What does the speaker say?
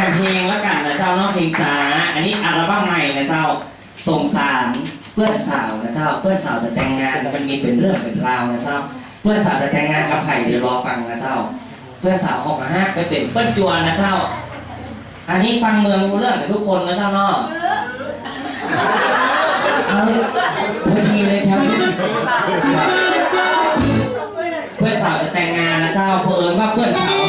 ผ่นเพลงแล้วกันนะเจ้าเนอะเพลงจ้าอันนี้อัลบั้มใหม่นะเจ้าส่งสารเพื่อนสาวนะเจ้า เพื่อนสาวจะแต่งงานแล้วมันมีเป็นเรื่องเป็นราวนะเจ้า เพื่อนสาวจะแต่งงานกับไผ่เดี๋ยวรอฟังนะเจ้า เพื่อนสาวของห้าไปเป็นเพื่อนจวนนะเจ้า อันนี้ฟังเมืองรู้เรื่องกับทุกคนนะเจ้าเนาะเอาพอดีเลยครับเพื่อนสาวจะแต่งงานนะเจ้าเพื่อิญว่าเพื่อนสาว